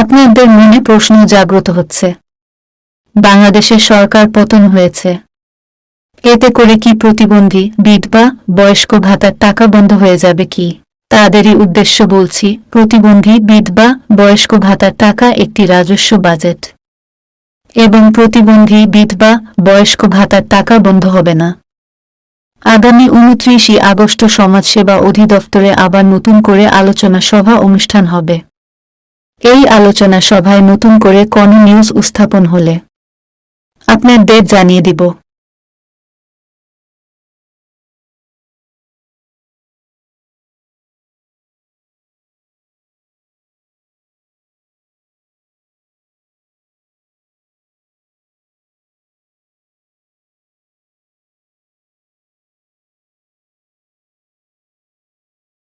আপনাদের মনে প্রশ্ন জাগ্রত হচ্ছে। বাংলাদেশের সরকার পতন হয়েছে। এতে করে কি প্রতিবন্ধী, বিধবা, বয়স্ক ভাতার টাকা বন্ধ হয়ে যাবে কি? তাদেরই উদ্দেশ্য বলছি, প্রতিবন্ধী, বিধবা, বয়স্ক ভাতার টাকা একটি রাজস্ব বাজেট। এবং প্রতিবন্ধী, বিধবা, বয়স্ক ভাতার টাকা বন্ধ হবে না। আগামী উনত্রিশই আগস্ট সমাজসেবা অধিদপ্তরে আবার নতুন করে আলোচনা সভা অনুষ্ঠান হবে। এই আলোচনা সভায় নতুন করে কোন নিউজ উত্থাপন হলে। আপনার আপনাদের জানিয়ে দিব।